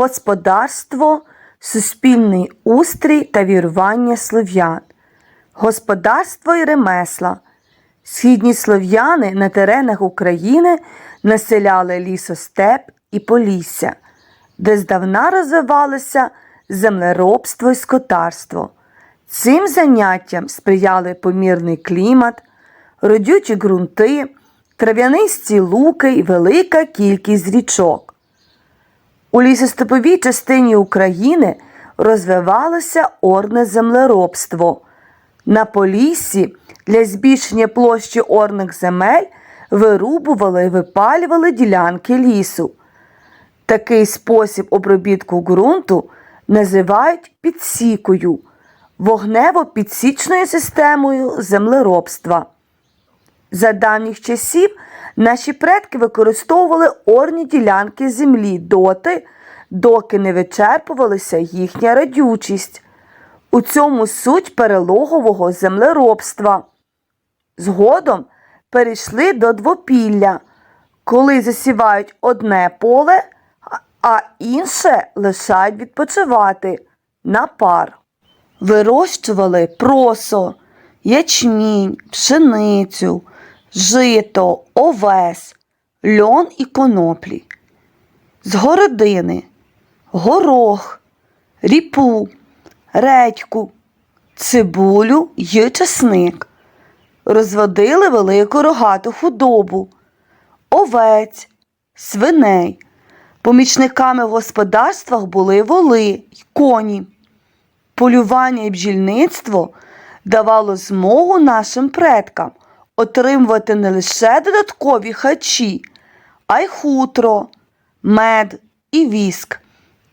Господарство, суспільний устрій та вірування слов'ян. Господарство і ремесла. Східні слов'яни на теренах України населяли лісостеп і полісся, де здавна розвивалося землеробство і скотарство. Цим заняттям сприяли помірний клімат, родючі ґрунти, трав'янисті луки і велика кількість річок. У лісостеповій частині України розвивалося орне землеробство. На Поліссі для збільшення площі орних земель вирубували і випалювали ділянки лісу. Такий спосіб обробітку ґрунту називають підсікою, вогнево-підсічною системою землеробства. За давніх часів наші предки використовували орні ділянки землі доти, доки не вичерпувалася їхня радючість. У цьому суть перелогового землеробства. Згодом перейшли до двопілля, коли засівають одне поле, а- інше лишають відпочивати на пар. Вирощували просо, ячмінь, пшеницю, жито, овес, льон і коноплі. З городини, горох, ріпу, редьку, цибулю й чесник. Розводили велику рогату худобу, овець, свиней. Помічниками в господарствах були воли й коні. Полювання і бджільництво давало змогу нашим предкам отримувати не лише додаткові хачі, а й хутро, мед і віск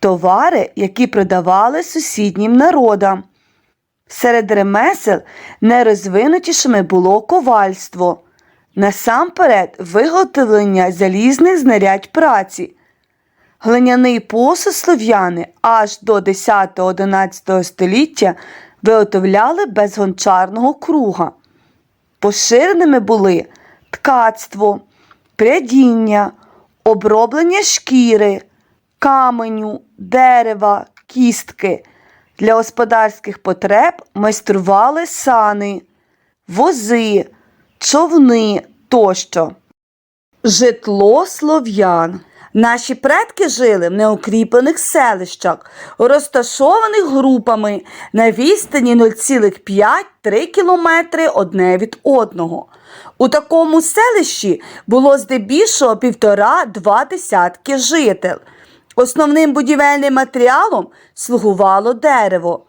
товари, які продавали сусіднім народам. Серед ремесел найрозвинутішими було ковальство, насамперед виготовлення залізних знарядь праці. Глиняний посуд слов'яни аж до 10-11 століття виготовляли без гончарного круга. Поширеними були ткацтво, прядіння, оброблення шкіри, каменю, дерева, кістки. Для господарських потреб майстрували сани, вози, човни тощо. Житло слов'ян. Наші предки жили в неукріплених селищах, розташованих групами на відстані 0,5-3 кілометри одне від одного. У такому селищі було здебільшого півтора-два десятки житель. Основним будівельним матеріалом слугувало дерево.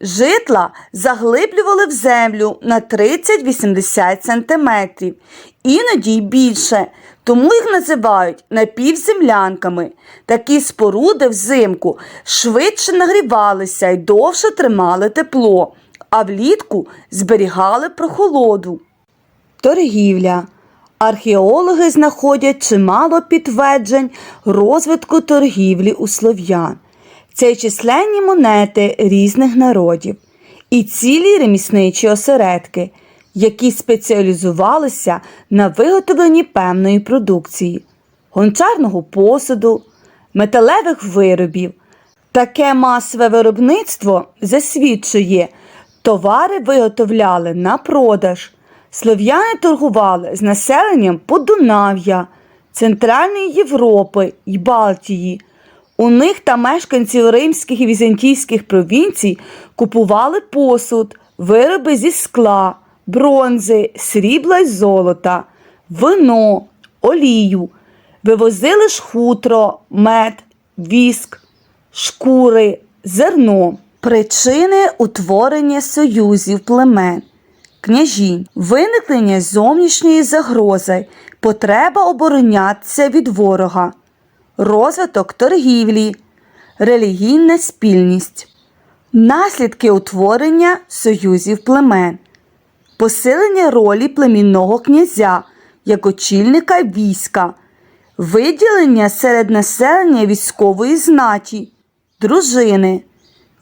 Житла заглиблювали в землю на 30-80 см, іноді й більше, тому їх називають напівземлянками. Такі споруди взимку швидше нагрівалися й довше тримали тепло, а влітку зберігали прохолоду. Торгівля. Археологи знаходять чимало підтверджень розвитку торгівлі у слов'ян. Це численні монети різних народів і цілі ремісничі осередки, які спеціалізувалися на виготовленні певної продукції, гончарного посуду, металевих виробів. Таке масове виробництво засвідчує, товари виготовляли на продаж. Слов'яни торгували з населенням Подунав'я, Центральної Європи й Балтії. У них та мешканців римських і візантійських провінцій купували посуд, вироби зі скла, бронзи, срібла й золота, вино, олію, вивозили ж хутро, мед, віск, шкури, зерно. Причини утворення союзів племен. Княжінь, виникнення зовнішньої загрози, потреба оборонятися від ворога, розвиток торгівлі, релігійна спільність, наслідки утворення союзів племен, посилення ролі племінного князя як очільника війська, виділення серед населення військової знаті, дружини,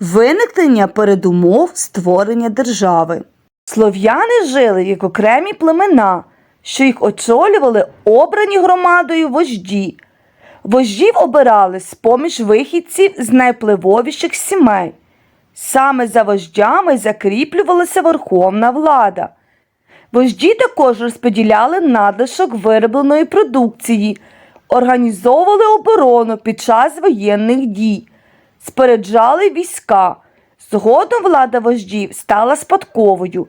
виникнення передумов створення держави. Слов'яни жили як окремі племена, що їх очолювали обрані громадою вожді. Вождів обирали з-поміж вихідців з найвпливовіших сімей. Саме за вождями закріплювалася верховна влада. Вожді також розподіляли надлишок виробленої продукції, організовували оборону під час воєнних дій, споряджали війська. Згодом влада вождів стала спадковою.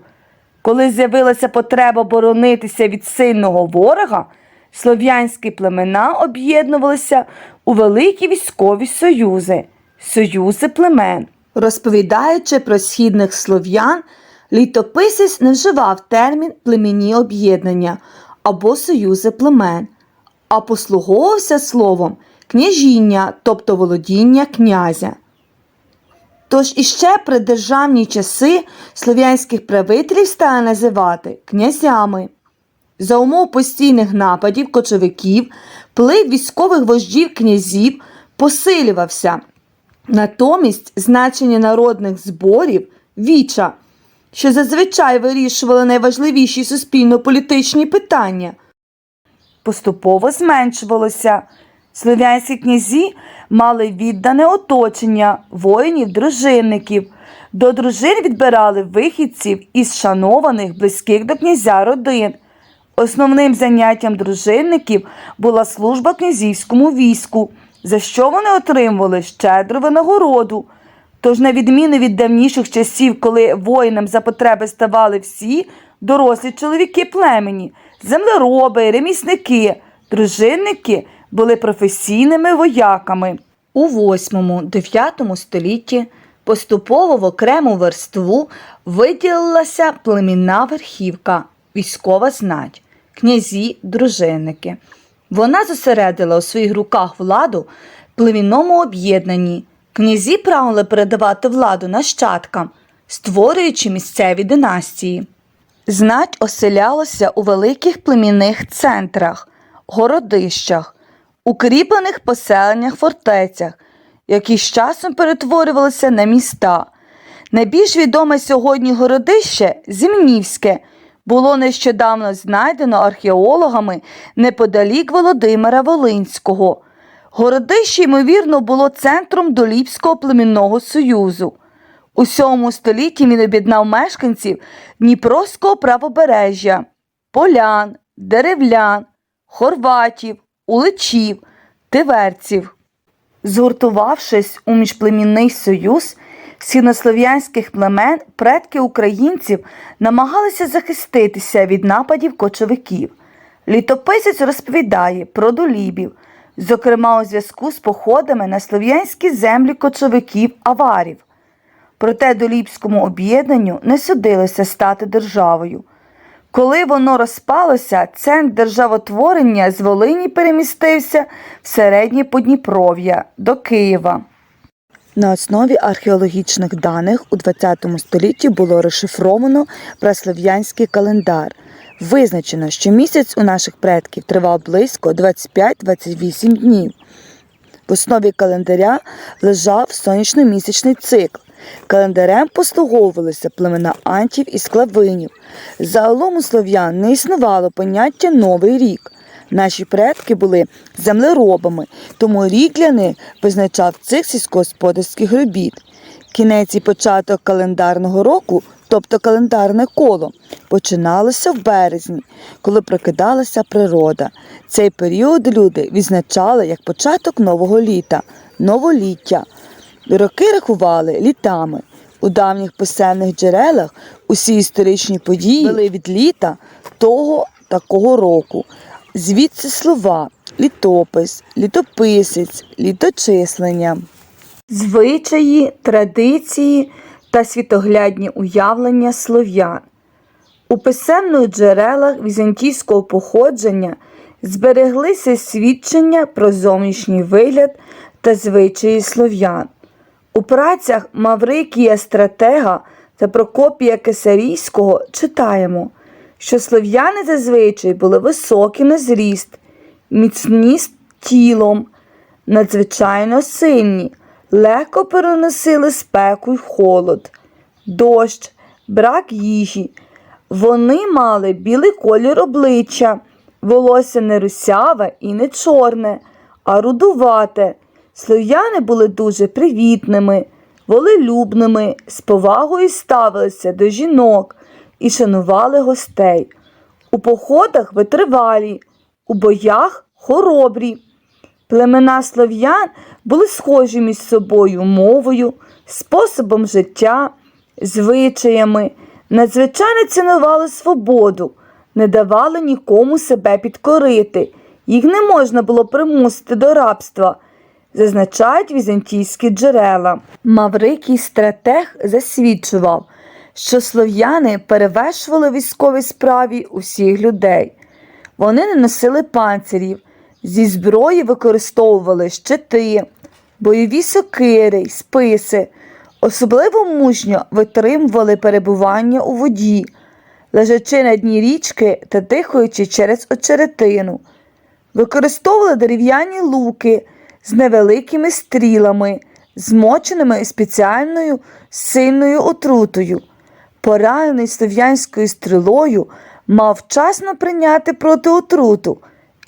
Коли з'явилася потреба боронитися від сильного ворога, слов'янські племена об'єднувалися у великі військові союзи союзи племен. Розповідаючи про східних слов'ян, літописець не вживав термін племінні об'єднання або союзи племен, а послуговувався словом княжіння, тобто володіння князя. Тож іще при державні часи слов'янських правителів стали називати князями. За умов постійних нападів кочовиків вплив військових вождів князів посилювався. Натомість значення народних зборів віча, що зазвичай вирішували найважливіші суспільно-політичні питання, поступово зменшувалося. Слов'янські князі мали віддане оточення воїнів-дружинників. До дружин відбирали вихідців із шанованих близьких до князя родин. Основним заняттям дружинників була служба князівському війську, за що вони отримували щедру винагороду. Тож, на відміну від давніших часів, коли воїнам за потреби ставали всі дорослі чоловіки племені, землероби, ремісники, дружинники були професійними вояками. У 8-9 столітті поступово в окрему верству виділилася племінна верхівка, військова знать, князі, дружинники. Вона зосередила у своїх руках владу племінному об'єднанні. Князі прагнули передавати владу нащадкам, створюючи місцеві династії. Знать оселялася у великих племінних центрах, городищах, укріплених поселеннях фортецях, які з часом перетворювалися на міста. Найбільш відоме сьогодні городище Зімнівське було нещодавно знайдено археологами неподалік Володимира Волинського. Городище, ймовірно, було центром Доліпського племінного союзу. У сьомому столітті він об'єднав мешканців Дніпровського правобережжя, полян, деревлян, хорватів, уличів, тиверців. Згуртувавшись у міжплемінний союз східнослов'янських племен, предки українців намагалися захиститися від нападів кочовиків. Літописець розповідає про долібів, зокрема у зв'язку з походами на слов'янські землі кочовиків аварів. Проте доліпському об'єднанню не судилося стати державою. Коли воно розпалося, центр державотворення з Волині перемістився в середнє Подніпров'я до Києва. На основі археологічних даних у ХХ столітті було розшифровано праслов'янський календар. Визначено, що місяць у наших предків тривав близько 25-28 днів. В основі календаря лежав сонячно-місячний цикл. Календарем послуговувалися племена антів і склавинів. Загалом у слов'ян не існувало поняття Новий рік. Наші предки були землеробами, тому рік для них визначав цих сільськогосподарських робіт. Кінець і початок календарного року, тобто календарне коло, починалося в березні, коли прокидалася природа. Цей період люди відзначали як початок нового літа, новоліття. Роки рахували літами. У давніх писемних джерелах усі історичні події вели від літа того такого року. Звідси слова літопис, літописець, літочислення. Звичаї, традиції та світоглядні уявлення слов'ян. У писемних джерелах візантійського походження збереглися свідчення про зовнішній вигляд та звичаї слов'ян. У працях Маврикія Стратега та Прокопія Кесарійського читаємо, що слов'яни зазвичай були високі на зріст, міцні з тілом, надзвичайно сильні, легко переносили спеку й холод, дощ, брак їжі. Вони мали білий колір обличчя, волосся не русяве і не чорне, а рудувате. Слов'яни були дуже привітними, волелюбними, з повагою ставилися до жінок і шанували гостей. У походах витривалі, у боях хоробрі. Племена слов'ян були схожі між собою мовою, способом життя, звичаями, надзвичайно цінували свободу, не давали нікому себе підкорити, їх не можна було примусити до рабства, зазначають візантійські джерела. Маврикій стратег засвідчував, що слов'яни перевершували військовій справі усіх людей. Вони не носили панцирів, зі зброї використовували щити, бойові сокири, списи, особливо мужньо витримували перебування у воді, лежачи на дні річки та дихаючи через очеретину. Використовували дерев'яні луки з невеликими стрілами, змоченими спеціальною сильною отрутою. Поранений слов'янською стрілою мав вчасно прийняти протиотруту,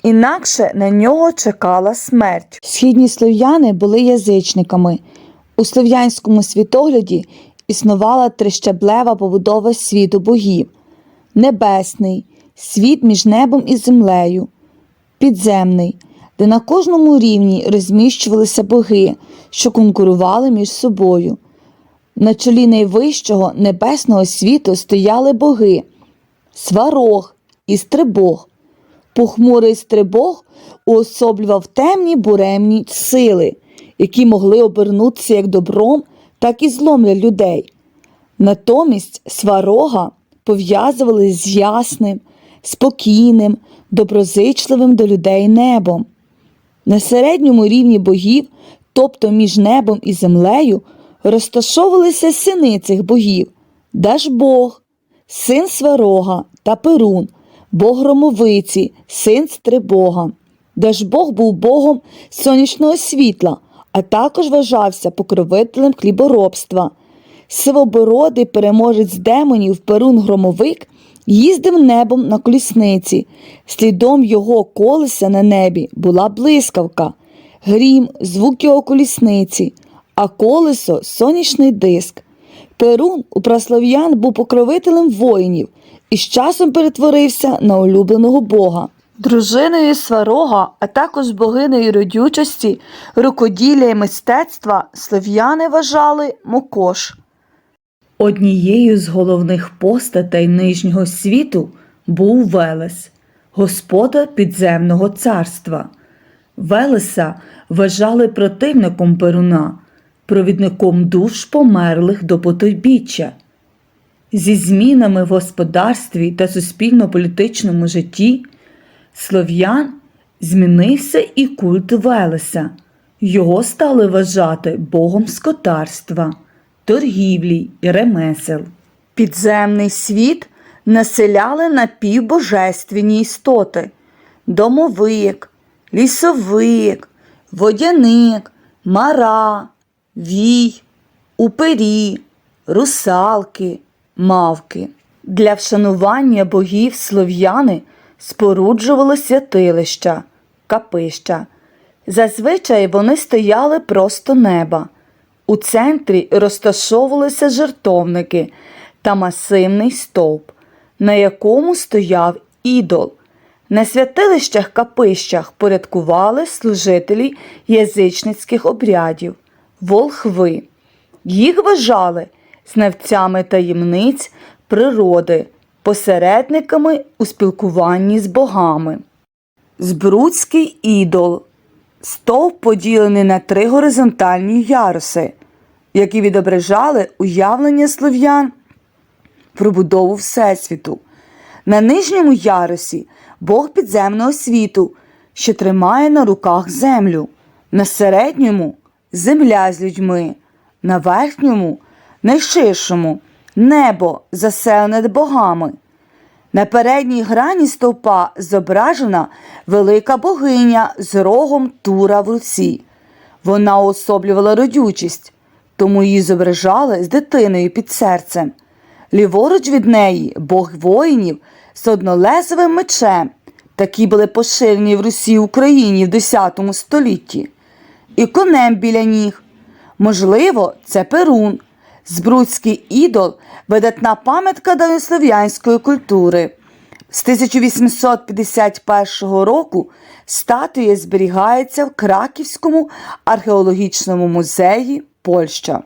інакше на нього чекала смерть. Східні слов'яни були язичниками. У слов'янському світогляді існувала трищаблева побудова світу богів, небесний, світ між небом і землею, підземний, де на кожному рівні розміщувалися боги, що конкурували між собою. На чолі найвищого небесного світу стояли боги Сварог і Стрибог. Похмурий Стрибог уособлював темні буремні сили, які могли обернутися як добром, так і злом для людей. Натомість сварога пов'язували з ясним, спокійним, доброзичливим до людей небом. На середньому рівні богів, тобто між небом і землею, розташовувалися сини цих богів Дажбог, син Сварога та Перун, бог громовиці, син Стрибога. Дажбог був богом сонячного світла, а також вважався покровителем хліборобства. Сивобородий переможець демонів Перун Громовик їздив небом на колісниці. Слідом його колеса на небі була блискавка, грім, звук його колісниці, а колесо сонячний диск. Перун у праслов'ян був покровителем воїнів і з часом перетворився на улюбленого бога. Дружиною сварога, а також богинею родючості, рукоділля і мистецтва слов'яни вважали Мокош. Однією з головних постатей нижнього світу був Велес, господар підземного царства. Велеса вважали противником Перуна, провідником душ померлих до потойбіччя. Зі змінами в господарстві та суспільно-політичному житті слов'ян змінився і культ Велеса. Його стали вважати богом скотарства, торгівлі і ремесел. Підземний світ населяли напівбожественні істоти домовик, лісовик, водяник, мара, вій, упері, русалки, мавки. Для вшанування богів слов'яни споруджували святилища, капища. Зазвичай вони стояли просто неба. У центрі розташовувалися жертовники та масивний стовп, на якому стояв ідол. На святилищах капищах порядкували служителі язичницьких обрядів, волхви. Їх вважали знавцями таємниць природи, посередниками у спілкуванні з богами. Збруцький ідол стовп поділений на три горизонтальні яруси, які відображали уявлення слов'ян про будову Всесвіту. На нижньому ярусі Бог підземного світу, що тримає на руках землю, на середньому земля з людьми, на верхньому, найширшому небо, заселене богами. На передній грані стовпа зображена велика богиня з рогом тура в руці. Вона уособлювала родючість, тому її зображали з дитиною під серцем. Ліворуч від неї бог воїнів з однолесовим мечем, Такі були поширені в Русі Україні в X столітті. І конем біля ніг. Можливо, це Перун, збруцький ідол, видатна пам'ятка давньослов'янської культури. З 1851 року статуя зберігається в Краківському археологічному музеї Польща.